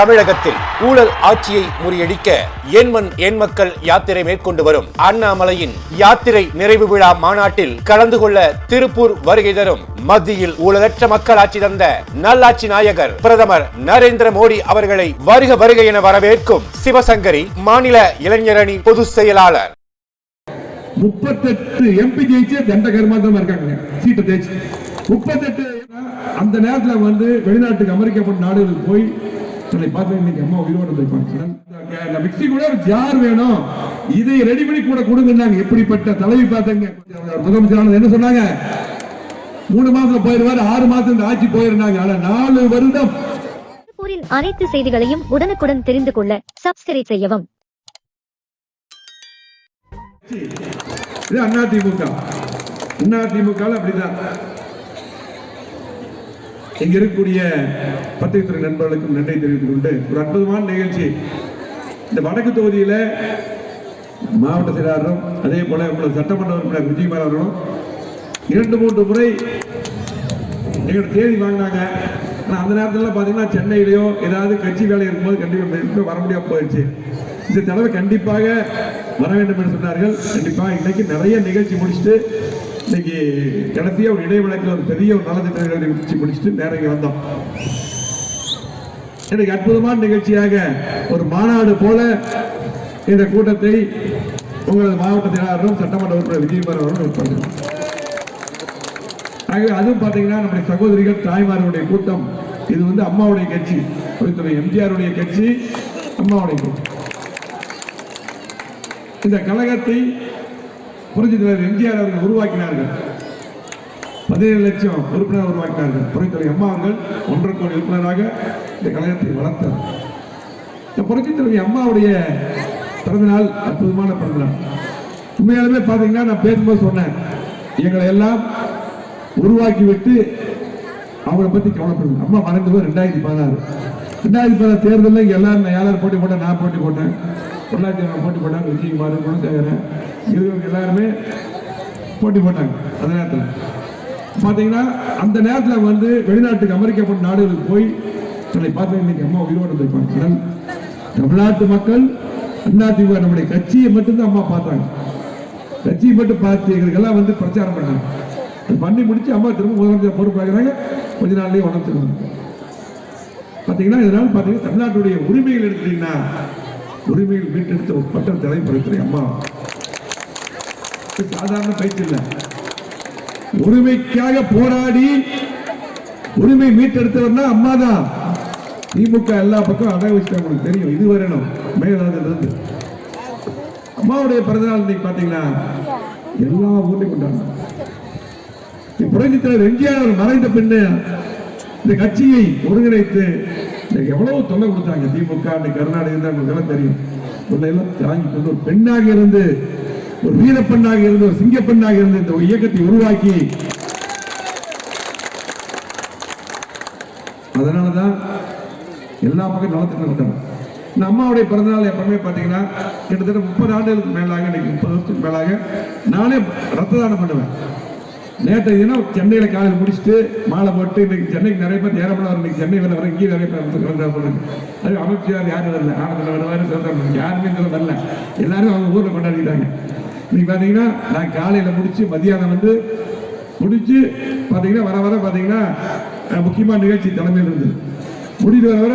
தமிழகத்தில் ஊழல் ஆட்சியை முறியடிக்க எண்மண் எண் மக்கள் யாத்திரை மேற்கொண்டு வரும்? அண்ணாமலையின் யாத்திரை நிறைவு விழா மாநாட்டில் கலந்து கொள்ள திருப்பூர் வருகை தரும் மத்தியில் ஊழலற்ற மக்கள் ஆட்சி தந்த நல்லாட்சி நாயகர் பிரதமர் நரேந்திர மோடி அவர்களை வருக வருக என வரவேற்கும் சிவசங்கரி மாநில இளைஞரணி பொதுச் செயலாளர். முப்பத்தெட்டு எம்பி ஜெயிச்சு தண்ட இருக்காங்க. சீட்டை தேய்ச்சி. முப்பத்தெட்டு அந்த நேரத்தில் வந்து வெளிநாட்டுக்கு அமெரிக்க நாடுகளுக்கு போய் தன்னை பார்த்து இன்னைக்கு அம்மா உயிரோடு இருந்திருப்பாங்க மிக்சி கூட ஜார் வேணும். இதை ரெடி பண்ணி கூட கொடுங்கன்னாங்க. எப்படிப்பட்ட தலைவி பார்த்தங்க? முதலமைச்சர் என்ன சொன்னாங்க? மூணு மாசத்துல போயிருவாரு ஆறு மாசம் இந்த ஆட்சி போயிருந்தாங்க. ஆனா நாலு வருடம். திருப்பூரின் அனைத்து செய்திகளையும் உடனுக்குடன் தெரிந்து கொள்ள சப்ஸ்கிரைப் செய்யவும். இது அண்ணா திமுக. அண்ணா திமுக அப்படிதான். இங்க இருக்கக்கூடிய பத்திரிகை நண்பர்களுக்கும் நன்றி தெரிவித்துக் கொண்டு ஒரு அற்புதமான நிகழ்ச்சி. இந்த வடக்கு தொகுதியில மாவட்ட செயலாளரும் அதே போல உங்களது சட்டமன்ற உறுப்பினர் விஜயகுமார் அவர்களும் இரண்டு மூன்று முறை எங்களோட தேதி வாங்கினாங்க. ஆனால் அந்த நேரத்துல பாத்தீங்கன்னா சென்னையிலயோ ஏதாவது கட்சி வேலை இருக்கும்போது கண்டிப்பா வர முடியாம போயிடுச்சு இந்த தடவை கண்டிப்பாக வர வேண்டும் என்று சொன்னார்கள். கண்டிப்பாக இன்னைக்கு நிறைய நிகழ்ச்சி முடிச்சுட்டு இன்னைக்கு கடைசியா ஒரு இடைவெளிக்கு ஒரு பெரிய ஒரு நலத்திட்ட நிகழ்ச்சி முடிச்சுட்டு நேரம் வந்தோம். இன்னைக்கு அற்புதமான நிகழ்ச்சியாக ஒரு மாநாடு போல இந்த கூட்டத்தை உங்களது மாவட்ட செயலாளரும் சட்டமன்ற உறுப்பினர் விஜயகுமார் அவர்களும் ஆகவே அதுவும் பார்த்தீங்கன்னா நம்முடைய சகோதரிகள் தாய்மார்களுடைய கூட்டம். இது வந்து அம்மாவுடைய கட்சி குறித்துறை எம்ஜிஆருடைய கட்சி அம்மாவுடைய கூட்டம். இந்த கழகத்தை புரட்சி எம்ஜிஆர் அவர்கள் உருவாக்கினார்கள். பதினேழு லட்சம் உறுப்பினர் உருவாக்கினார்கள். புரட்சி அம்மா அவர்கள் ஒன்றரை கோடி உறுப்பினராக இந்த கழகத்தை வளர்த்தார். இந்த புரட்சி அம்மாவுடைய பிறந்தநாள் அற்புதமான பிறந்தநாள் உண்மையாலுமே பார்த்தீங்கன்னா நான் பேசும்போது சொன்னேன். எங்களை எல்லாம் உருவாக்கிவிட்டு அவங்கள பத்தி கவலைப்படுது அம்மா மறைந்து போய் ரெண்டாயிரத்தி பதினாறு. ரெண்டாயிரத்தி பதினாறு தேர்தலில் இங்க எல்லாரும் நான் யாரும் போட்டி போட்டேன் நான் போட்டி போட்டேன். பொள்ளாச்சி அம்மா போட்டி போட்டாங்க விஜயகுமார் குணசேகரன் இவங்க எல்லாருமே போட்டி போட்டாங்க அந்த நேரத்தில். பார்த்தீங்கன்னா அந்த நேரத்தில் வந்து வெளிநாட்டுக்கு அமெரிக்கப்பட்ட நாடுகளுக்கு போய் தன்னை பார்த்து இன்னைக்கு அம்மா உயிரோடு இருந்திருப்பாங்க. ஆனால் தமிழ்நாட்டு மக்கள் அதிமுக நம்முடைய கட்சியை மட்டும்தான் அம்மா பார்த்தாங்க. கட்சியை மட்டும் பார்த்து எங்களுக்கெல்லாம் வந்து பிரச்சாரம் பண்ணாங்க. பண்ணி முடிச்சு அம்மா திரும்ப முதலமைச்சர் பொறுப்பாக்குறாங்க. கொஞ்ச நாள்லயே உணர்த்துருவாங்க பார்த்தீங்கன்னா இதனால் பார்த்தீங்கன்னா தமிழ்நாட்டுடைய உரிமைகள் எடுத்துட்டீங்கன்னா உரிமையில் மீட்டெடுத்த ஒரு பட்ட தலைமுறை அம்மா. சாதாரண பயிற்சி இல்லை. உரிமைக்காக போராடி உரிமை மீட்டெடுத்தவர்னா அம்மா தான். திமுக எல்லா பக்கம் அடகு வச்சுட்டு உங்களுக்கு தெரியும். இது வரணும். மேலாதிலிருந்து அம்மாவுடைய பிறந்தநாள் இன்னைக்கு பாத்தீங்கன்னா எல்லா ஊர்லயும் கொண்டாடுறாங்க புரட்சி தலைவர் எம்ஜிஆர் மறைந்த பின்ன இந்த கட்சியை ஒருங்கிணைத்து எவ்வளவு தொல்லை கொடுத்தாங்க? திமுக கருணாநிதி தான் தெரியும். தாங்கி கொண்டு ஒரு பெண்ணாக இருந்து ஒரு வீர பெண்ணாக இருந்து ஒரு சிங்க பெண்ணாக இருந்து இந்த இயக்கத்தை உருவாக்கி. அதனாலதான் எல்லா பக்கம் நலத்திட்டம் நடத்துறாங்க இந்த அம்மாவுடைய பிறந்தநாள் எப்பவுமே பார்த்தீங்கன்னா கிட்டத்தட்ட முப்பது ஆண்டுகளுக்கு மேலாக இன்னைக்கு முப்பது வருஷத்துக்கு மேலாக நானே ரத்த தானம் பண்ணுவேன். நேற்று தினம் சென்னையில் காலையில் முடிச்சுட்டு மாலை போட்டு இன்னைக்கு சென்னைக்கு நிறைய பேர் நேரம் வர இன்னைக்கு சென்னை வர வர இங்கேயும் நிறைய பேர் வந்து அது அமைச்சர் யாரும் வரல? ஆனந்தம் வருவாரு சொல்கிறாங்க யாருமே இதில் வரல. எல்லாரும் அவங்க ஊரில் கொண்டாடிட்டாங்க இன்னைக்கு பார்த்தீங்கன்னா நான் காலையில் முடிச்சு மதியானம் வந்து முடிச்சு பார்த்தீங்கன்னா வர வர பார்த்தீங்கன்னா முக்கியமான நிகழ்ச்சி தலைமையில் இருந்தது. முடிட்டு வர வர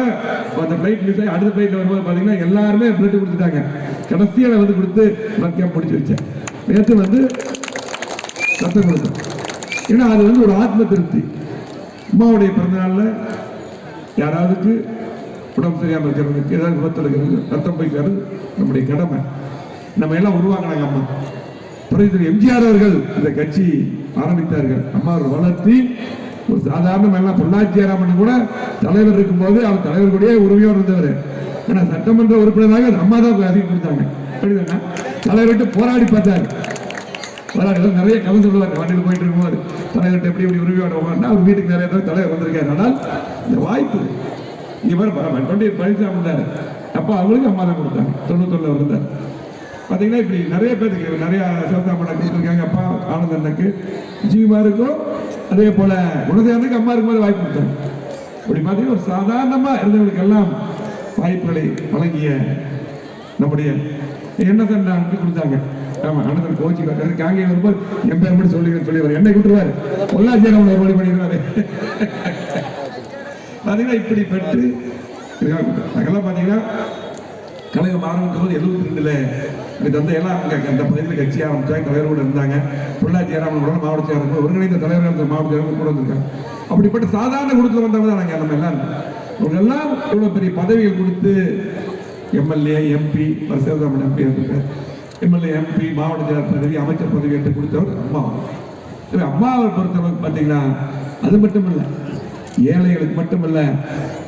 அந்த ஃப்ளைட் மிஸ் ஆகி அடுத்த ஃப்ளைட்டில் வரும்போது பார்த்தீங்கன்னா எல்லாருமே பிளட் கொடுத்துட்டாங்க கடைசியாக நான் வந்து கொடுத்து மத்தியம் முடிச்சு வச்சேன். நேற்று வந்து சத்தம் கொடுத்தேன். ஏன்னா அது வந்து ஒரு ஆத்ம திருப்தி. அம்மாவுடைய பிறந்தநாளில் யாராவதுக்கு உடம்பு சரியாமல் இருக்கிறவங்களுக்கு ஏதாவது விபத்தில் இருக்கிறது ரத்தம் போய் நம்முடைய கடமை. நம்ம எல்லாம் உருவாங்கினாங்க அம்மா புரட்சி எம்ஜிஆர் அவர்கள் இந்த கட்சி ஆரம்பித்தார்கள். அம்மா வளர்த்தி ஒரு சாதாரண எல்லாம் பொள்ளாச்சி ஆராமன் கூட தலைவர் இருக்கும்போது அவர் தலைவர்களுடைய உரிமையோடு இருந்தவர். ஏன்னா சட்டமன்ற உறுப்பினராக அம்மா தான் அதிகம் கொடுத்தாங்க. அப்படிதானே தலைவர் விட்டு போராடி பார்த்தாரு. போராடி நிறைய கலந்து விடுவார் வண்டியில் போயிட்டு இருக்கும்போது தலைவர்கிட்ட எப்படி எப்படி உரிமையோட போகணும்னா அவர் வீட்டுக்கு நிறைய தடவை தலைவர் வந்திருக்காரு. ஆனால் இந்த வாய்ப்பு இவர் டுவெண்ட்டி பழனிசாமி இருந்தார் அப்போ அவங்களுக்கு அம்மா தான் கொடுத்தாங்க. தொண்ணூத்தொன்னுல இருந்தார் பார்த்தீங்கன்னா இப்படி நிறைய பேருக்கு நிறைய சிவதாமனை கொடுத்துருக்காங்க அப்பா ஆனந்த அண்ணனுக்கு ஜீவிமாருக்கும் அதே போல் குணசேகரனுக்கு அம்மா இருக்கும்போது வாய்ப்பு கொடுத்தாங்க இப்படி மாதிரி ஒரு சாதாரணமாக இருந்தவங்களுக்கெல்லாம் வாய்ப்புகளை வழங்கிய நம்முடைய என்ன சார் நான் கொடுத்தாங்க. ஆமா அண்ணன் கோச்சிங் காங்கே வரும்போது என் பேர் மட்டும் சொல்லி சொல்லிடுவார் என்னை கூட்டுருவாரு பொள்ளாச்சி அவனை ஒரு பண்ணிடுவாரு. பார்த்தீங்கன்னா இப்படி பெற்று அதெல்லாம் பார்த்தீங்கன்னா கழகம் ஆரம்பிக்கும் போது எழுபத்தி ரெண்டுல எங்க எல்லாம் அங்க அந்த பகுதியில் கட்சி ஆரம்பிச்சாங்க கூட இருந்தாங்க. பொள்ளாச்சி ஏராமனோட மாவட்ட செயலர்கள் ஒருங்கிணைந்த தலைவர்கள் மாவட்ட செயலர்கள் கூட வந்திருக்காங்க. அப்படிப்பட்ட சாதாரண குடும்பத்தில் வந்தவங்க தான் நாங்கள் நம்ம எல்லாரும். அவங்க எல்லாம் இவ்வளோ பெரிய பதவிகள் கொடுத்து எம்எல்ஏ எம்பி சேவதாமன் எம்பி இருந்திருக்காரு எம்எல்ஏ எம்பி மாவட்ட செயலர் பதவி அமைச்சர் பதவி என்று கொடுத்தவர் அம்மா. எனவே அம்மாவை பொறுத்தளவுக்கு பார்த்தீங்கன்னா அது மட்டும் இல்லை ஏழைகளுக்கு மட்டுமல்ல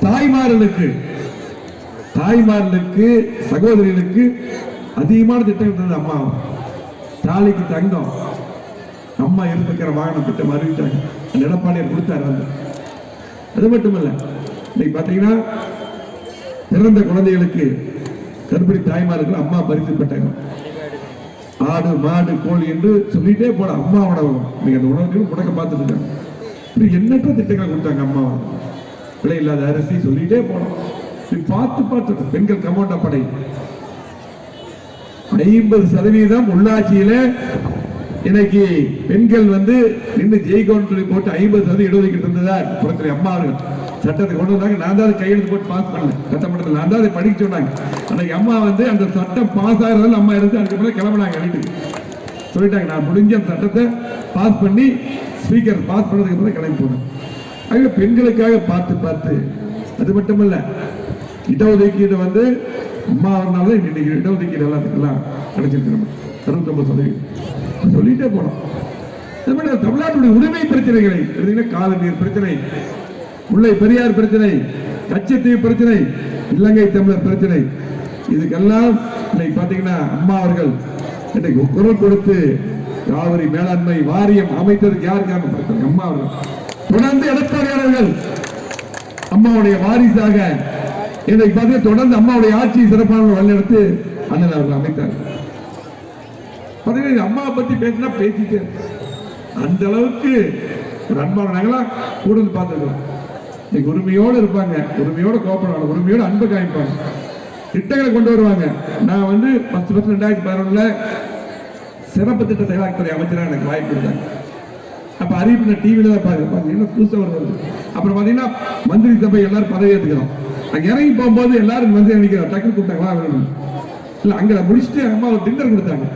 தாய்மார்களுக்கு தாய்மார்களுக்கு சகோதரிகளுக்கு அதிகமான திட்டம் இருந்தது அம்மா. தாலிக்கு தங்கம். அம்மா இருந்துக்கிற வாகன திட்டம் அறிவித்தாங்க. அந்த எடப்பாடியார் கொடுத்தாரு வந்து அது மட்டுமல்ல இன்னைக்கு பார்த்தீங்கன்னா பிறந்த குழந்தைகளுக்கு கர்ப்பிணி தாய்மார்கள் அம்மா பரிசு பெற்றாங்க. ஆடு மாடு கோழி என்று சொல்லிட்டே போல அம்மாவோட நீங்க அந்த உணவுக்கு முடக்க பார்த்துட்டு இருக்காங்க. இப்படி எண்ணற்ற திட்டங்களை கொடுத்தாங்க அம்மா விலை இல்லாத அரிசி சொல்லிட்டே போனோம் இப்படி பார்த்து பார்த்து பெண்கள் கமோண்டா படை. ஐம்பது சதவீதம் உள்ளாட்சியில இன்னைக்கு பெண்கள் வந்து நின்று ஜெயிக்கணும்னு சொல்லி போட்டு ஐம்பது சதவீதம் இடஒதுக்கீடு இருந்ததா? புறத்துறை அம்மா அவர்கள். சட்டத்தை கொண்டு வந்தாங்க. நான் தான் அதை கையெழுத்து போட்டு பாஸ் பண்ணேன். சட்டமன்றத்தில் நான் தான் அதை படிக்க சொன்னாங்க. அன்னைக்கு அம்மா வந்து அந்த சட்டம் பாஸ் ஆகிறதால அம்மா இருந்து அதுக்கப்புறம் கிளம்பினாங்க வீட்டுக்கு. சொல்லிட்டாங்க நான் முடிஞ்ச அந்த சட்டத்தை பாஸ் பண்ணி ஸ்பீக்கர் பாஸ் பண்ணதுக்கு அப்புறம் கிளம்பி போனேன். ஆக பெண்களுக்காக பார்த்து பார்த்து அது மட்டுமல்ல இடஒதுக்கீடு வந்து அம்மா வரனால இன்னைக்கு இடஒதுக்கீடு எல்லாத்துக்கெல்லாம் கிடைச்சிருக்கு நம்ம அறுபத்தொன்பது சதவீதம். சொல்லிட்டே போனோம். தமிழ்நாட்டுடைய உரிமை பிரச்சனைகளை எடுத்தீங்கன்னா கால நீர் பிரச்சனை முல்லை பெரியார் பிரச்சனை கச்சத்தீவு பிரச்சனை இலங்கை தமிழர் பிரச்சனை. இதுக்கெல்லாம் இன்னைக்கு பார்த்தீங்கன்னா அம்மா அவர்கள் இன்னைக்கு குரல் கொடுத்து காவிரி மேலாண்மை வாரியம் அமைத்ததுக்கு யார் காரணம் பிரச்சனை அம்மா அவர்கள். தொடர்ந்து எடப்பாடியாளர்கள் அம்மாவுடைய வாரிசாக இன்னைக்கு பார்த்தீங்கன்னா தொடர்ந்து அம்மாவுடைய ஆட்சி சிறப்பான வழிநடத்து அண்ணன் அவர்கள் அமைத்தார். பார்த்தீங்கன்னா அம்மாவை பத்தி பேசினா பேசிட்டே அந்த அளவுக்கு ஒரு அன்பான நாங்களாம் கூட பார்த்துருக்கலாம் இன்னைக்கு உரிமையோடு இருப்பாங்க. உரிமையோடு கோபப்படுவாங்க உரிமையோடு அன்பு காமிப்பாங்க. திட்டங்களை கொண்டு வருவாங்க. நான் வந்து பத்து பத்து ரெண்டாயிரத்தி பதினொன்றில் சிறப்பு திட்ட செயலாக்கத்துறை அமைச்சராக எனக்கு வாய்ப்பு கொடுத்தாங்க அப்போ அறிவிப்பு நான் டிவியில தான் பாக்குறேன். பாருங்க, புதுசாக புதுசா வருது. அப்புறம் பார்த்தீங்கன்னா மந்திரி சபை எல்லாரும் பதவி ஏத்துக்கிறோம். அங்கே இறங்கி போகும்போது எல்லாரும் வந்து நினைக்கிறோம் டக்குனு கூப்பிட்டாங்க. வேணும் இல்லை அங்கே முடிச்சுட்டு அம்மா ஒரு டின்னர் கொடுத்தாங்க.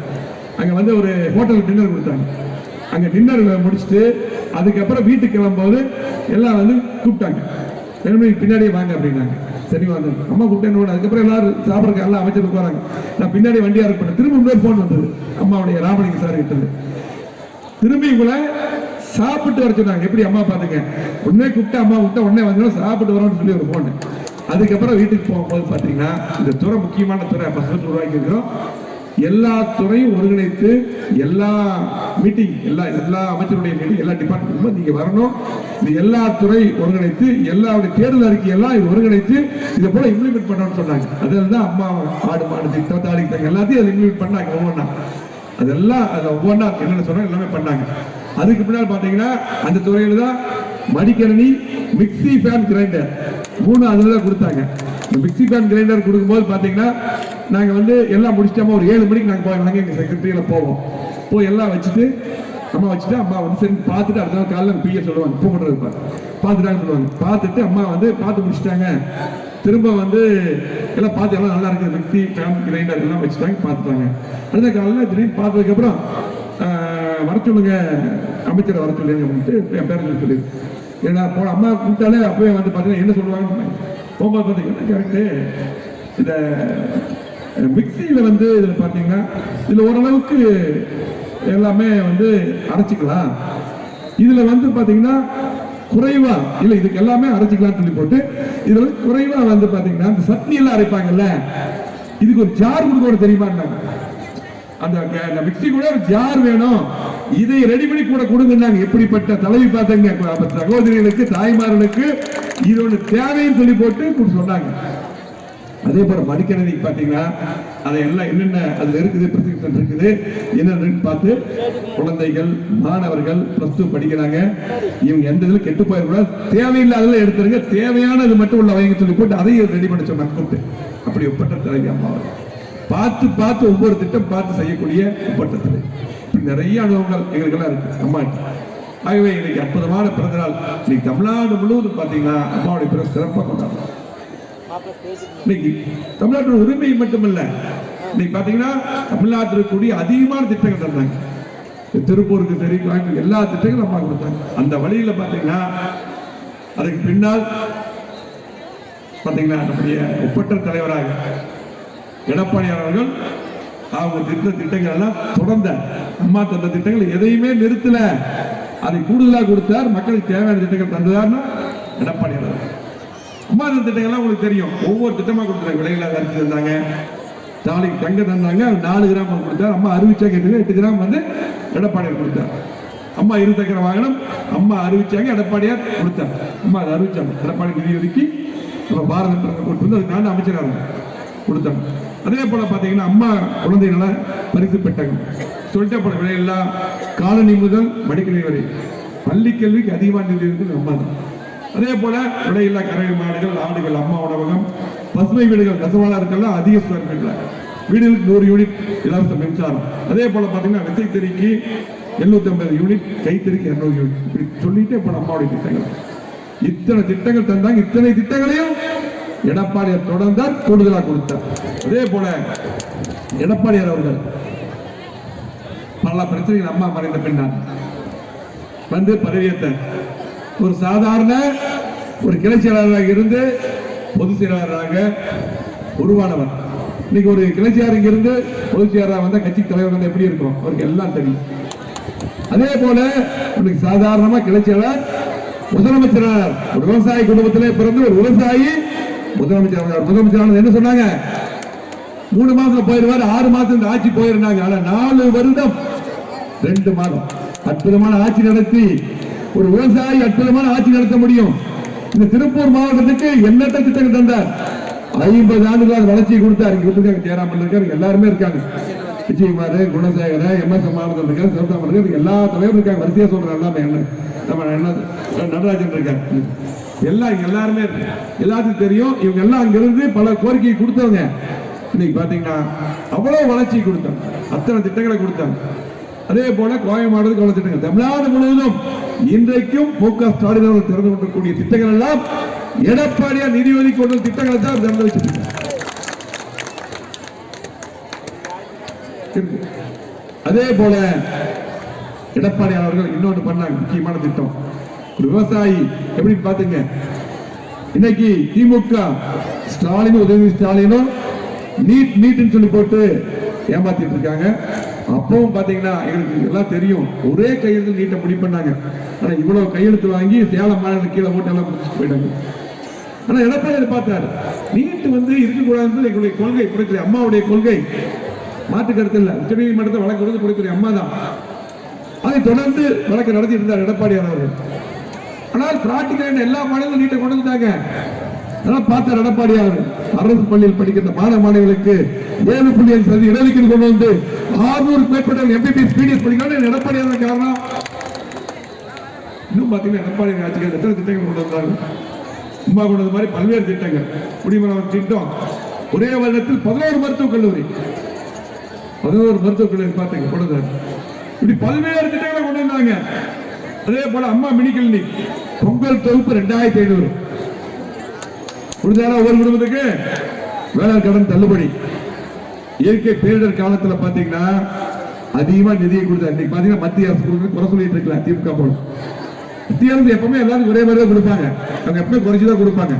அங்கே வந்து ஒரு ஹோட்டல் டின்னர் கொடுத்தாங்க. அங்கே டின்னர் முடிச்சுட்டு அதுக்கப்புறம் வீட்டுக்கு கிளம்பும்போது எல்லாம் வந்து கூப்பிட்டாங்க. ரெண்டு மணிக்கு பின்னாடியே வாங்க அப்படின்னாங்க. சரி வாங்க. அம்மா கூப்பிட்டேன்னு அதுக்கப்புறம் எல்லாரும் சாப்பிட்றதுக்கு எல்லாம் அமைச்சர் போகிறாங்க நான் பின்னாடி வண்டியா இருப்பேன் திரும்ப இன்னொரு போன் வந்தது. அம்மாவுடைய ராமலிங்க சார் கிட்டது திரும்பி கூட சாப்பிட்டு வர சொன்னாங்க. எப்படி அம்மா பார்த்துங்க உடனே கூப்பிட்டு அம்மா விட்ட உடனே வந்து சாப்பிட்டு வரோம்னு சொல்லி ஒரு ஃபோனு அதுக்கப்புறம் வீட்டுக்கு போகும்போது பார்த்தீங்கன்னா இந்த துறை முக்கியமான துறை பசங்க உருவாக்கி இருக்கிறோம். எல்லா துறையும் ஒருங்கிணைத்து எல்லா மீட்டிங் எல்லா எல்லா அமைச்சருடைய மீட்டிங் எல்லா டிபார்ட்மெண்ட்டும் நீங்க வரணும். இது எல்லா துறை ஒருங்கிணைத்து எல்லாருடைய தேர்தல் அறிக்கை எல்லாம் இது ஒருங்கிணைத்து இதை போல இம்ப்ளிமெண்ட் பண்ணணும்னு சொன்னாங்க. அதில் தான் அம்மா ஆடு மாடு திட்டம் தாடி எல்லாத்தையும் அதை இம்ப்ளிமெண்ட் பண்ணாங்க ஒவ்வொன்றா அதெல்லாம் அதை ஒவ்வொன்றா என்னென்ன சொன்னாங்க எல்லாமே பண்ணாங்க. அதுக்கு பின்னால் பார்த்தீங்கன்னா அந்த துறையில் தான் மடிக்கணினி மிக்சி ஃபேன் கிரைண்டர் மூணு அதில் தான் கொடுத்தாங்க. இந்த மிக்ஸி கிரைண்டர் கொடுக்கும்போது பார்த்தீங்கன்னா நாங்கள் வந்து எல்லாம் முடிச்சிட்டோமா ஒரு ஏழு மணிக்கு நாங்கள் போய் நாங்கள் எங்கள் செக்ரட்டரியில் போவோம். போய் எல்லாம் வச்சுட்டு அம்மா வச்சுட்டு அம்மா வந்து சரி பார்த்துட்டு அடுத்த நாள் காலையில் பிஏ சொல்லுவாங்க. பூ பண்ணுறது பார்த்துட்டாங்க சொல்லுவாங்க. பார்த்துட்டு அம்மா வந்து பார்த்து முடிச்சிட்டாங்க. திரும்ப வந்து எல்லாம் பார்த்து எல்லாம் நல்லா இருக்குது. மிக்ஸி ஃபேன் கிரைண்டர் எல்லாம் வச்சுட்டாங்க பார்த்துட்டாங்க. அடுத்த காலையில் திடீர்னு பார்த்ததுக்கப்புறம் வர சொல்லுங்க அமைச்சரை வர சொல்லுங்க அப்படின்ட்டு என் பேரில் சொல்லி ஏன்னா போன அம்மா கூப்பிட்டாலே அப்பவே வந்து பார்த்தீங்கன்னா என்ன சொல்லுவாங்க போகும்போது பார்த்தீங்கன்னா கரெக்டு இந்த மிக்சியில் வந்து இதில் பார்த்தீங்கன்னா இதில் ஓரளவுக்கு எல்லாமே வந்து அரைச்சிக்கலாம். இதில் வந்து பார்த்தீங்கன்னா குறைவா இல்லை இதுக்கு எல்லாமே அரைச்சிக்கலாம்னு சொல்லி போட்டு இதில் வந்து குறைவா வந்து பார்த்தீங்கன்னா இந்த சட்னி எல்லாம் அரைப்பாங்கல்ல இதுக்கு ஒரு ஜார் கொடுக்க தெரியுமான்னாங்க. அந்த மிக்சி அந்த மிக்ஸி கூட ஒரு ஜார் வேணும். இதை ரெடி பண்ணி கூட கொடுங்கன்னாங்க எப்படிப்பட்ட தலைவி பார்த்தங்க. அப்ப சகோதரிகளுக்கு தாய்மார்களுக்கு இது ஒண்ணு தேவைன்னு சொல்லி போட்டு சொன்னாங்க. அதே போல மடிக்கணினி பார்த்தீங்கன்னா அதை எல்லாம் என்னென்ன அதுல இருக்குது பிரிஸ்கிரிப்ஷன் இருக்குது என்னென்னு பார்த்து குழந்தைகள் மாணவர்கள் பிளஸ் டூ படிக்கிறாங்க. இவங்க எந்த இதில் கெட்டு போயிடக்கூடாது. தேவையில்லாததில் எடுத்துருங்க. தேவையானது மட்டும் உள்ள வைங்க சொல்லி போட்டு அதையும் ரெடி பண்ண சொன்னாங்க. கூப்பிட்டு அப்படி ஒப்பட்ட தலைவி அம்மா அவர்கள். பார்த்து பார்த்து ஒவ்வொரு திட்டம் பார்த்து செய்யக்கூடிய பட்டத்தில் இப்படி நிறைய அனுபவங்கள் எங்களுக்கெல்லாம் இருக்கு. அம்மா ஆகவே இன்னைக்கு அற்புதமான பிறந்த நாள் இன்னைக்கு தமிழ்நாடு முழுவதும் பார்த்தீங்கன்னா அம்மாவுடைய பிறகு சிறப்பாக கொண்டாடுறோம். இன்னைக்கு தமிழ்நாட்டோட உரிமை மட்டுமல்ல இன்னைக்கு பார்த்தீங்கன்னா தமிழ்நாட்டில் கூடிய அதிகமான திட்டங்கள் தந்தாங்க. திருப்பூருக்கு சரி கோயம்புத்தூர் எல்லா திட்டங்களும் அம்மா கொடுத்தாங்க. அந்த வழியில் பார்த்தீங்கன்னா அதுக்கு பின்னால் பார்த்தீங்கன்னா நம்முடைய ஒப்பற்ற தலைவராக எடப்பாடி அவர்கள் அவங்க திட்ட திட்டங்கள் எல்லாம் தொடர்ந்த அம்மா தந்த திட்டங்கள் எதையுமே நிறுத்தல. அதை கூடுதலாக கொடுத்தார். மக்களுக்கு தேவையான திட்டங்கள் தந்ததார்னா எடப்பாடி அவர்கள் அம்மா தந்த திட்டங்கள்லாம் உங்களுக்கு தெரியும். ஒவ்வொரு திட்டமாக கொடுத்தாங்க விலைகளாக அரிசி தந்தாங்க. தாலிக்கு தங்க தந்தாங்க. நாலு கிராம் கொடுத்தார். அம்மா அறிவிச்சா கேட்டது எட்டு கிராம் வந்து எடப்பாடியார் கொடுத்தார். அம்மா இரு சக்கர வாகனம் அம்மா அறிவிச்சாங்க எடப்பாடியார் கொடுத்தார். அம்மா அதை அறிவிச்சாங்க. எடப்பாடி நிதி ஒதுக்கி நம்ம பாரத பிரதமர் கொடுத்து வந்து அதுக்கு நான் அமைச்சராக கொடுத்தாங்க அதே போல பார்த்தீங்கன்னா அம்மா குழந்தை நல பரிசு பெட்டகம் சொல்லிட்டே போல விலையில்லா காலனி முதல் மடிக்கணி வரை. பள்ளி கல்விக்கு அதிகமாக நிதி இருக்குது அம்மா தான். அதே போல விலையில்லா கறவை மாடுகள் ஆடுகள் அம்மா உணவகம் பசுமை வீடுகள் நெசவாளருக்கெல்லாம் அதிக ஸ்கொயர் ஃபீட்ல வீடுகளுக்கு நூறு யூனிட் இலவச மின்சாரம். அதே போல பாத்தீங்கன்னா விசைத்தறிக்கு எழுநூத்தி ஐம்பது யூனிட் கைத்தறிக்கு இரநூறு யூனிட். இப்படி சொல்லிட்டே போன அம்மாவுடைய திட்டங்கள். இத்தனை திட்டங்கள் தந்தாங்க இத்தனை திட்டங்களையும் எடப்பாடியார் தொடர்ந்தார் கூடுதலாக கொடுத்தார். அதே போல எடப்பாடியார் அவர்கள் பல பிரச்சனைகள் அம்மா மறைந்த பின்னால் வந்து பதவியேற்ற ஒரு சாதாரண ஒரு கிளை செயலாளராக இருந்து பொதுச் செயலாளராக உருவானவர். இன்னைக்கு ஒரு கிளை செயலாளர் இருந்து பொதுச் செயலாளராக வந்தால் கட்சி தலைவர் வந்து எப்படி இருக்கும்? அவருக்கு எல்லாம் தெரியும். அதே போல இன்னைக்கு சாதாரணமா கிளை செயலாளர் முதலமைச்சரானார் ஒரு விவசாய குடும்பத்திலே பிறந்து ஒரு விவசாயி முதலமைச்சர் ஆனார். முதலமைச்சர் என்ன சொன்னாங்க? மூணு மாசம் போயிருவாரு ஆறு மாசம் இந்த ஆட்சி போயிருந்தாங்க. ஆனா நாலு வருடம் ரெண்டு மாதம். அற்புதமான ஆட்சி நடத்தி ஒரு விவசாயி அற்புதமான ஆட்சி நடத்த முடியும். இந்த திருப்பூர் மாவட்டத்துக்கு எண்ணற்ற திட்டங்கள் தந்தார். ஐம்பது ஆண்டுகளாக வளர்ச்சி கொடுத்தார். இங்க இருக்காங்க ஜெயராமன் இருக்காரு எல்லாருமே இருக்காங்க. விஜயகுமார் குணசேகர எம் எஸ் மாவட்டம் இருக்காரு சிவதாமன் இருக்காரு எல்லா தலைவரும் இருக்காங்க. வரிசையா சொல்றாங்க எல்லாமே. என்ன நம்ம என்ன நடராஜன் இருக்காரு. எல்லாம் எல்லாருமே எல்லாத்துக்கும் தெரியும். இவங்க எல்லாம் அங்கிருந்து பல கோரிக்கை கொடுத்தவங்க. இன்னைக்கு பார்த்தீங்கன்னா அவ்வளோ வளர்ச்சி கொடுத்தாங்க அத்தனை திட்டங்களை கொடுத்தாங்க அதே போல கோயமாடு கவலை திட்டங்கள். தமிழ்நாடு முழுவதும் இன்றைக்கும் போக்க ஸ்டாலின் அவர்கள் திறந்து கொண்டிருக்கக்கூடிய திட்டங்கள் எல்லாம் எடப்பாடியார் நிதி ஒதுக்கி கொண்ட திட்டங்களை தான் திறந்து வச்சிருக்காங்க அதே போல எடப்பாடி அவர்கள் இன்னொன்று பண்ணாங்க முக்கியமான திட்டம். விவசாயி எப்படின்னு பாத்துங்க. இன்னைக்கு திமுக ஸ்டாலினும் உதவி ஸ்டாலினும் நீட் நீட்னு சொல்லி போட்டு ஏமாத்திட்டு இருக்காங்க. அப்பவும் பாத்தீங்கன்னா எங்களுக்கு எல்லாம் தெரியும். ஒரே கையெழுத்து நீட்டை முடி பண்ணாங்க. ஆனா இவ்வளவு கையெழுத்து வாங்கி சேலம் மாநில கீழே போட்டு எல்லாம் முடிச்சுட்டு போயிட்டாங்க. ஆனா எடப்பாடி பார்த்தாரு நீட் வந்து இருக்கக்கூடாதுன்னு எங்களுடைய கொள்கை கொடுக்கிற அம்மாவுடைய கொள்கை. மாற்று கருத்து இல்லை. உச்ச நீதிமன்றத்தை வழக்கு கொடுத்து புரட்சி அம்மா தான் அதை தொடர்ந்து வழக்கு நடத்திட்டு இருந்தார் எடப்பாடியார் அவர்கள். ஆனால் பிராக்டிக்கல் எல்லா மாநிலங்களும் நீட்டை கொண்டு வந்துட்டாங்க. அதெல்லாம் பார்த்தார் எடப்பாடியார் அரசு பள்ளியில் படிக்கின்ற மாணவ மாணவிகளுக்கு ஏழு புள்ளி அஞ்சு சதவீதம் இடஒதுக்கீடு கொண்டு வந்து ஆறுநூறுக்கு மேற்பட்ட எம்பிபிஎஸ் பிடிஎஸ் படிக்கிறாங்க. எடப்பாடியார் காரணம். இன்னும் பார்த்தீங்கன்னா எடப்பாடி ஆட்சிகள் எத்தனை திட்டங்கள் கொண்டு வந்தாங்க? அம்மா கொண்டு வந்த மாதிரி பல்வேறு திட்டங்கள். குடிமராமத்து திட்டம். ஒரே வருடத்தில் பதினோரு மருத்துவக் கல்லூரி. பதினோரு மருத்துவக் கல்லூரி பார்த்தீங்க கொண்டு வந்தாங்க. இப்படி பல்வேறு திட்டங்களை கொண்டு வந்தாங்க. அதே போல அம்மா மினி கிளினிக் பொங்கல் தொகுப்பு ரெண்டாயிரத்தி ஐநூறு. கொடுத்தாரா ஒவ்வொரு குடும்பத்துக்கு? வேளாண் கடன் தள்ளுபடி. இயற்கை பேரிடர் காலத்தில் பாத்தீங்கன்னா அதிகமா நிதியை கொடுத்தா இன்னைக்கு பாத்தீங்கன்னா மத்திய அரசு கொடுக்குறது குறை சொல்லிட்டு இருக்கலாம் திமுக போல. மத்திய அரசு எப்பவுமே எல்லாரும் ஒரே மாதிரி தான் கொடுப்பாங்க. அவங்க எப்பவுமே குறைச்சுதான் கொடுப்பாங்க.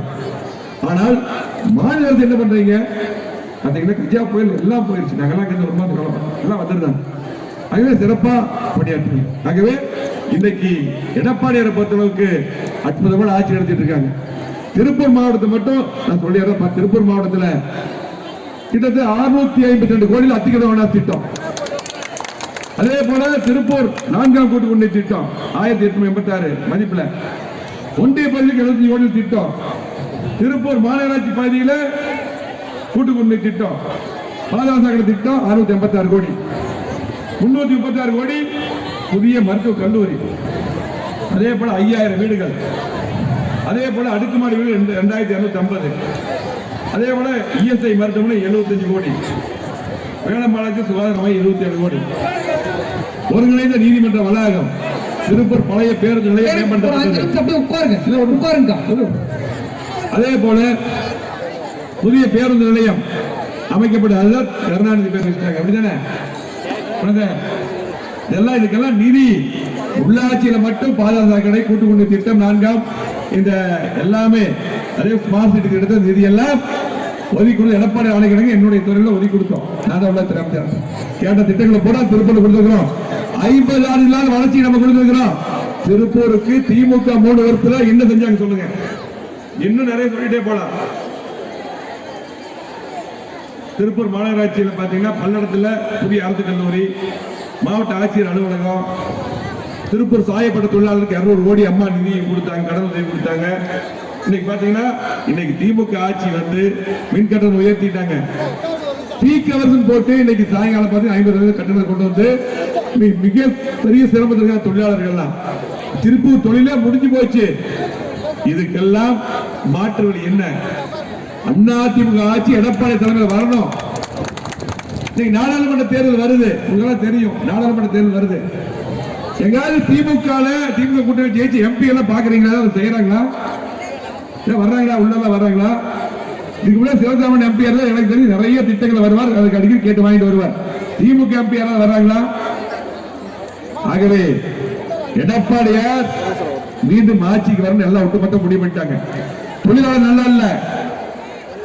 ஆனால் மாநில அரசு என்ன பண்றீங்க? பாத்தீங்கன்னா கஜா புயல் எல்லாம் போயிருச்சு. நாங்கெல்லாம் கொஞ்சம் ரொம்ப எல்லாம் வந்துருந்தாங்க. ஆகவே சிறப்பா பணியாற்றுங்க ஆகவே இன்னைக்கு எடப்பாடியாரை பொறுத்தளவுக்கு அற்புதமான ஆட்சி நடத்திட்டு இருக்காங்க. திருப்பூர் மாவட்டத்தை மட்டும் நான் சொல்லிடுறேன் திருப்பூர் மாவட்டத்துல கிட்டத்தட்ட அறுநூத்தி ஐம்பத்தி ரெண்டு கோடியில் அத்திக்கிட திட்டம். அதே போல திருப்பூர் நான்காம் கூட்டு திட்டம் ஆயிரத்தி எட்நூத்தி எண்பத்தி ஆறு மதிப்புல. ஒன்றிய பகுதிக்கு எழுபத்தி கோடி திட்டம். திருப்பூர் மாநகராட்சி பகுதியில கூட்டு திட்டம். பாதாள திட்டம் அறுநூத்தி எண்பத்தி ஆறு கோடி. முன்னூத்தி முப்பத்தி ஆறு கோடி புதிய மருத்துவக் கல்லூரி. அதே போல ஐயாயிரம் வீடுகள். அதே போல அடுக்குமாடி வீடு ரெண்டு- ரெண்டாயிரத்தி இருநூத்தி ஐம்பது அதே போல இஎஸ்ஐ மருத்துவமனை 75 கோடி. வேளம்பாளையத்து சுகாதார மையம் இருபத்தி ஏழு கோடி. ஒருங்கிணைந்த நீதிமன்ற வளாகம். திருப்பூர் பழைய பேருந்து அஞ்சு மேம்படுத்தப்பட்டது அதே போல புதிய பேருந்து நிலையம் அமைக்கப்பட்ட அதுதான் கருணாநிதி பேர் புரியுதா? இதெல்லாம் இதுக்கெல்லாம் நிதி. உள்ளாட்சியில மட்டும் பாதுகாப்பு கடை திட்டம் நான்காம். இந்த எல்லாமே அதே ஸ்மார்ட் சிட்டி எடுத்த நிதி எல்லாம் ஒதுக்கி கொடுத்து எடப்பாடி ஆணைக்கிடங்க என்னுடைய துறையில ஒதுக்கி கொடுத்தோம். நான் உள்ள கேட்ட திட்டங்களை போட திருப்பூர் கொடுத்துருக்கிறோம் ஐம்பது ஆண்டுகளால் வளர்ச்சி நம்ம கொடுத்துருக்கிறோம் திருப்பூருக்கு திமுக மூணு வருஷத்துல என்ன செஞ்சாங்க சொல்லுங்க. இன்னும் நிறைய சொல்லிட்டே போலாம். திருப்பூர் மாநகராட்சியில் பார்த்தீங்கன்னா பல்லடத்தில் புதிய அரசு கல்லூரி மாவட்ட ஆட்சியர் அலுவலகம் திருப்பூர் சாயப்பட்ட தொழிலாளருக்கு இரநூறு கோடி அம்மா நிதி கொடுத்தாங்க கடன் உதவி கொடுத்தாங்க. இன்னைக்கு பாத்தீங்கன்னா இன்னைக்கு திமுக ஆட்சி வந்து மின் கட்டணம் உயர்த்திட்டாங்க. பீக் அவர்ஸ் போட்டு இன்னைக்கு சாயங்காலம் பார்த்து ஐம்பது சதவீதம் கட்டணம் கொண்டு வந்து இன்னைக்கு மிக பெரிய சிரமத்தில் இருக்கிற தொழிலாளர்கள்லாம். திருப்பூர் தொழிலே முடிஞ்சு போச்சு. இதுக்கெல்லாம் மாற்று வழி என்ன? அதிமுக ஆட்சி எடப்பாடி தலைமையில் வரணும். இன்னைக்கு நாடாளுமன்ற தேர்தல் வருது. உங்களுக்கு தெரியும். நாடாளுமன்ற தேர்தல் வருது. எங்காவது திமுக திமுக கூட்டணி ஜெயிச்சு எம்பி எல்லாம் பாக்குறீங்களா? செய்யறாங்களா? வர்றாங்களா? உள்ளெல்லாம் வர்றாங்களா? இதுக்கு முன்னாடி சிவசாமன் எம்பி எனக்கு தெரியும் நிறைய திட்டங்கள் வருவார். அதுக்கு அடிக்கடி கேட்டு வாங்கிட்டு வருவார். திமுக எம்பி யாராவது வர்றாங்களா? ஆகவே எடப்பாடியார் மீண்டும் ஆட்சிக்கு வரணும். எல்லாம் ஒட்டுமொத்த முடிவு பண்ணிட்டாங்க. தொழிலாளர் நல்லா இல்ல.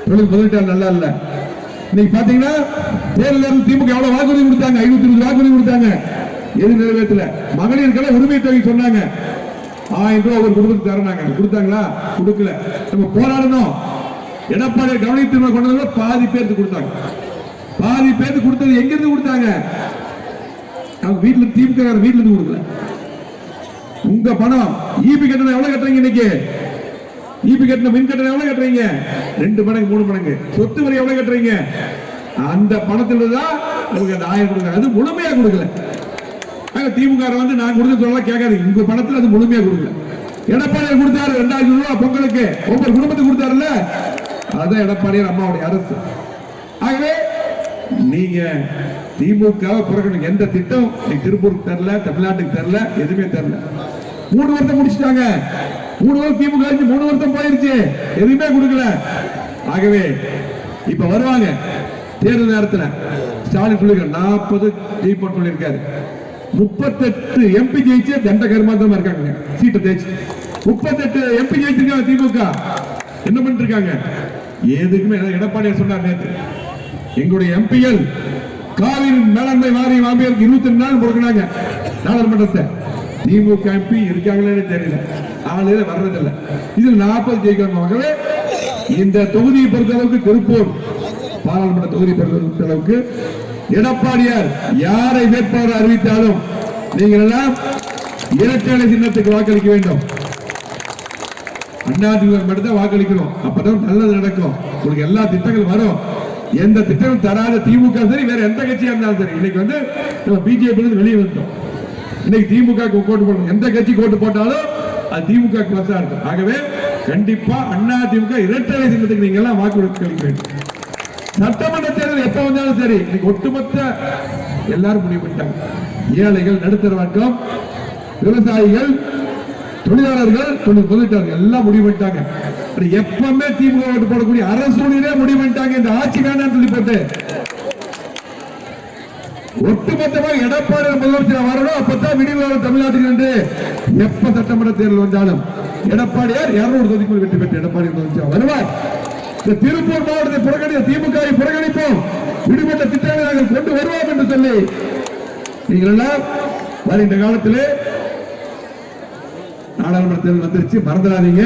தொழில் முதலீட்டாளர் நல்லா இல்லை. இன்னைக்கு பாத்தீங்கன்னா தேர்தல் நேரத்தில் திமுக எவ்வளவு வாக்குறுதி கொடுத்தாங்க? ஐநூத்தி இருபது வாக்குறுதி கொடுத்தாங்க. எது நிறைவேற்றல? மகளிருக்கெல்லாம் உரிமை தொகை சொன்னாங்க. ஆயிரம் ரூபாய் ஒரு குடும்பத்துக்கு தரணாங்க கொடுத்தாங்களா? கொடுக்கல. நம்ம போராடணும். எடப்பாடி கவனித்து கொண்டதுல பாதி பேருக்கு கொடுத்தாங்க. பாதி பேருக்கு கொடுத்தது எங்க இருந்து கொடுத்தாங்க? அவங்க வீட்டுல திமுக வீட்டுல இருந்து கொடுக்கல. உங்க பணம் ஈபி கட்டணம் எவ்வளவு கட்டுறீங்க இன்னைக்கு? ஈபி கட்டின மின் கட்டணம் எவ்வளவு கட்டுறீங்க? ரெண்டு மடங்கு மூணு மடங்கு. சொத்து வரி எவ்வளவு கட்டுறீங்க? அந்த பணத்துல தான் உங்களுக்கு அந்த ஆயிரம் கொடுக்குறாங்க அது முழுமையா கொடுக்கல. திமுக வந்து நான் கொடுத்து சொல்லலாம் கேட்காது உங்க பணத்துல அது முழுமையா கொடுக்கல. எடப்பாடியார் கொடுத்தாரு ரெண்டாயிரம் ரூபாய் பொங்கலுக்கு. ஒவ்வொரு குடும்பத்துக்கு கொடுத்தாருல்ல? அதுதான் எடப்பாடியார் அம்மாவுடைய அரசு. ஆகவே நீங்க திமுக புறக்கணும் எந்த திட்டம்? திருப்பூருக்கு தரல தமிழ்நாட்டுக்கு தரல எதுவுமே தரல மூணு வருஷம் முடிச்சிட்டாங்க. மூணு வருஷம் திமுக மூணு வருஷம் போயிருச்சு. எதுவுமே கொடுக்கல. ஆகவே இப்ப வருவாங்க. தேர்தல் நேரத்தில் ஸ்டாலின் சொல்லிருக்காரு நாற்பது ஜெயிப்போம் சொல்லியிருக்காரு. முப்பத்தெட்டு எம்பி ஜெயிச்சு தண்ட கருமாந்தமா இருக்காங்க. சீட்டை தேய்ச்சி முப்பத்தெட்டு எம்பி ஜெயிச்சிருக்காங்க திமுக. என்ன பண்ணிட்டு இருக்காங்க எதுக்குமே எடப்பாடியார் சொன்னார் நேற்று எங்களுடைய எம்பிகள் காவிரி மேலாண்மை வாரியம் அமையருக்கு இருபத்தி ரெண்டு நாள் கொடுக்குறாங்க நாடாளுமன்றத்தை திமுக எம்பி இருக்காங்களே தெரியல. ஆளுநர் வர்றதில்லை. இதில் நாற்பது ஜெயிக்கிறவங்க இந்த தொகுதியை பொறுத்த அளவுக்கு திருப்பூர் பாராளுமன்ற தொகுதி பொறுத்த அளவுக்கு எடப்பாடியார் யாரை வேட்பாளர் அறிவித்தாலும் நீங்கள் எல்லாம் இரட்டை சின்னத்துக்கு வாக்களிக்க வேண்டும். அண்ணாதிமுக மட்டும்தான் வாக்களிக்கணும். அப்பதான் நல்லது நடக்கும். உங்களுக்கு எல்லா திட்டங்களும் வரும். எந்த திட்டமும் தராத திமுக சரி வேற எந்த கட்சியா இருந்தாலும் சரி இன்னைக்கு வந்து நம்ம பிஜேபி வெளியே வந்தோம் இன்னைக்கு திமுக கோட்டு ஓட்டு போடணும். எந்த கட்சிக்கு ஓட்டு போட்டாலும் அது திமுக பிளஸ் இருக்கும். ஆகவே கண்டிப்பா அண்ணா திமுக இரட்டை சின்னத்துக்கு நீங்க எல்லாம் வாக்கு வாக்களிக்க வேண்டும் சட்டமன்ற தேர்தல் எப்ப வந்தாலும் சரி இன்னைக்கு ஒட்டுமொத்த எல்லாரும் முடிவு பண்ணிட்டாங்க. ஏழைகள் நடுத்தர வர்க்கம் விவசாயிகள் தொழிலாளர்கள் தொழில் முதலீட்டாளர்கள் எல்லாம் முடிவு பண்ணிட்டாங்க. எப்பவுமே திமுக ஓட்டு போடக்கூடிய அரசு முடிவு பண்ணிட்டாங்க. இந்த ஆட்சி வேண்டாம்னு சொல்லி போட்டு ஒட்டுமொத்தமா எடப்பாடி முதலமைச்சர் வரணும் அப்பதான் விடிவு தமிழ்நாட்டுக்கு என்று எப்ப சட்டமன்ற தேர்தல் வந்தாலும் எடப்பாடியார் இருநூறு தொகுதிக்குள் வெற்றி பெற்ற எடப்பாடி முதலமைச்சர் வருவார். இந்த திருப்பூர் மாவட்டத்தை புறக்கணித்த திமுக புறக்கணிப்போம். விடுபட்ட திட்டங்களை நாங்கள் கொண்டு வருவோம் என்று சொல்லி நீங்கள் எல்லாம் வருகின்ற காலத்திலே நாடாளுமன்ற தேர்தல் வந்துருச்சு. மறந்துடாதீங்க.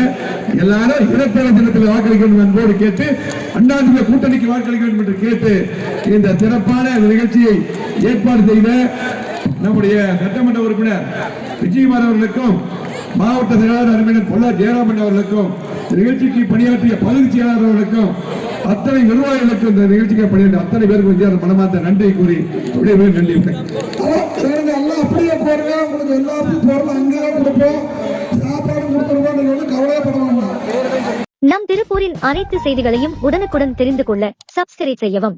எல்லாரும் இரட்டை தினத்தில் வாக்களிக்க வேண்டும் என்போடு கேட்டு அண்ணாதிமுக கூட்டணிக்கு வாக்களிக்க வேண்டும் என்று கேட்டு இந்த சிறப்பான நிகழ்ச்சியை ஏற்பாடு செய்த நம்முடைய சட்டமன்ற உறுப்பினர் விஜயகுமார் அவர்களுக்கும் மாவட்ட செயலாளர் அருமையினர் பொல்லா ஜெயராமன் அவர்களுக்கும் நிகழ்ச்சிக்கு பணியாற்றிய பகுதி செயலாளர் அவர்களுக்கும் அத்தனை நிர்வாகிகளுக்கு இந்த நிகழ்ச்சிக்கு பணியாற்றிய அத்தனை பேருக்கு அந்த மனமார்ந்த நன்றி கூறி விடைபெறும் நன்றி எல்லாம் உங்களுக்கு எல்லா பொருளும் அங்கேயே கொடுப்போம். சாப்பாடு கொடுத்துருவோம் நீங்க வந்து கவலையப்பட வேண்டாம். நம் திருப்பூரின் அனைத்து செய்திகளையும் உடனுக்குடன் தெரிந்து கொள்ள சப்ஸ்கிரைப் செய்யவும்.